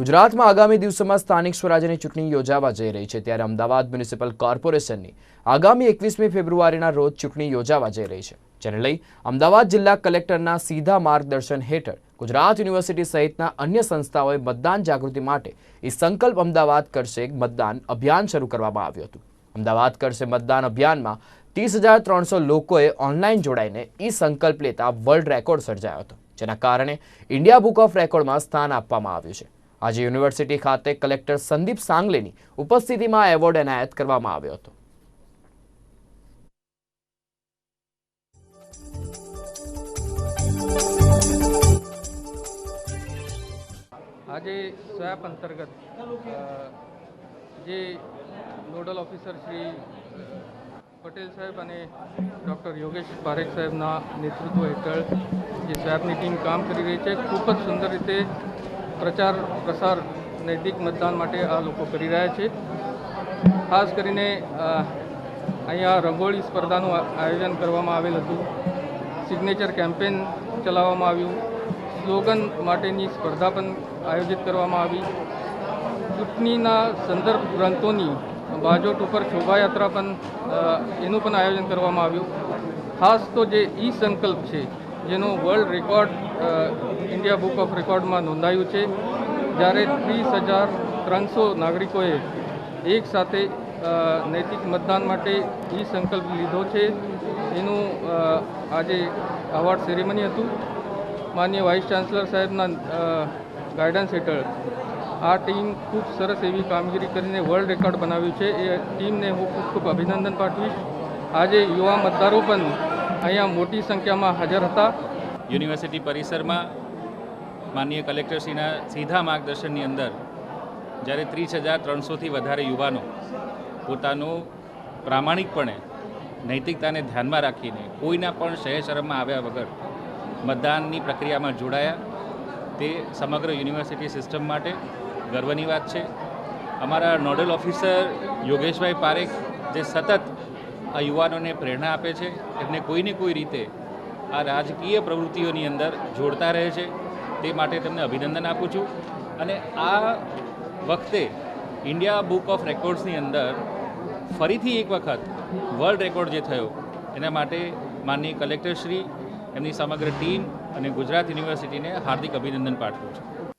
ગુજરાતમાં આગામી દિવસોમાં સ્થાનિક સ્વરાજ્યની ચૂંટણી યોજાવા જઈ રહી છે, ત્યારે અમદાવાદ મ્યુનિસિપલ કોર્પોરેશનની આગામી એકવીસમી ફેબ્રુઆરીના રોજ ચૂંટણી યોજાવા જઈ રહી છે, જેને લઈ અમદાવાદ જિલ્લા કલેક્ટરના સીધા માર્ગદર્શન હેઠળ ગુજરાત યુનિવર્સિટી સહિતના અન્ય સંસ્થાઓએ મતદાન જાગૃતિ માટે એ સંકલ્પ અમદાવાદ કરશે મતદાન અભિયાન શરૂ કરવામાં આવ્યું હતું. અમદાવાદ કરશે મતદાન અભિયાનમાં ત્રીસ હજાર ત્રણસો લોકોએ ઓનલાઈન જોડાઈને ઈ સંકલ્પ લેતા વર્લ્ડ રેકોર્ડ સર્જાયો હતો, જેના કારણે ઇન્ડિયા બુક ઓફ રેકોર્ડમાં સ્થાન આપવામાં આવ્યું છે. આજે યુનિવર્સિટી ખાતે કલેક્ટર સંદીપ સાંગલેની ઉપસ્થિતિમાં એવોર્ડ એનાયત કરવામાં આવ્યો હતો. આજે સ્વેપ અંતર્ગત જે નોડલ ઓફિસર શ્રી પટેલ સાહેબ અને ડૉક્ટર યોગેશ પારેખ સાહેબના નેતૃત્વ હેઠળ જે સ્વેપની ટીમ કામ કરી રહી છે, ખૂબ જ સુંદર રીતે પ્રચાર, પ્રસાર, નૈતિક મતદાન માટે આ લોકો કરી રહ્યા છે. ખાસ કરીને અહીંયા રંગોળી સ્પર્ધાનું આયોજન કરવામાં આવેલ હતું. સિગ્નેચર કેમ્પેન ચલાવવામાં આવ્યું. સ્લોગન માટેની સ્પર્ધા પણ આયોજિત કરવામાં આવી. ચૂંટણીના સંદર્ભ ગ્રંથોની બાજોટ ઉપર શોભાયાત્રા પણ એનું પણ આયોજન કરવામાં આવ્યું. ખાસ તો જે ઈ સંકલ્પ છે જેનું world record India book of રેકોર્ડમાં નોંધાયું છે. જ્યારે ત્રીસ હજાર ત્રણસો નાગરિકોએ એક સાથે નૈતિક મતદાન માટે એ સંકલ્પ લીધો છે. એનું આજે અવોર્ડ સેરેમની હતું. માન્ય વાઇસ ચાન્સલર સાહેબના ગાઈડન્સ હેઠળ આ ટીમ ખૂબ સરસ એવી કામગીરી કરીને વર્લ્ડ રેકોર્ડ બનાવ્યું છે. એ ટીમને હું ખૂબ ખૂબ અભિનંદન પાઠવીશ. આજે યુવા મતદારો પણ અહીંયા મોટી સંખ્યામાં હાજર હતા. યુનિવર્સિટી પરિસરમાં માનનીય કલેક્ટરશ્રીના સીધા માર્ગદર્શનની અંદર જ્યારે ત્રીસ હજાર ત્રણસોથી વધારે યુવાનો પોતાનું પ્રામાણિકપણે નૈતિકતાને ધ્યાનમાં રાખીને કોઈના પણ શહેર શરમમાં આવ્યા વગર મતદાનની પ્રક્રિયામાં જોડાયા. તે સમગ્ર યુનિવર્સિટી સિસ્ટમ માટે ગર્વની વાત છે. અમારા નોડલ ઓફિસર યોગેશભાઈ પારેખ જે સતત આ યુવાનોને પ્રેરણા આપે છે. એમને કોઈને કોઈ રીતે આ રાજકીય પ્રવૃત્તિઓની અંદર જોડતા રહે છે. તે માટે તેમને અભિનંદન આપું છું. અને આ વખતે ઇન્ડિયા બુક ઓફ રેકોર્ડ્સની અંદર ફરીથી એક વખત વર્લ્ડ રેકોર્ડ જે થયો, એના માટે માનનીય કલેક્ટરશ્રી, એમની સમગ્ર ટીમ અને ગુજરાત યુનિવર્સિટીને હાર્દિક અભિનંદન પાઠવું છું.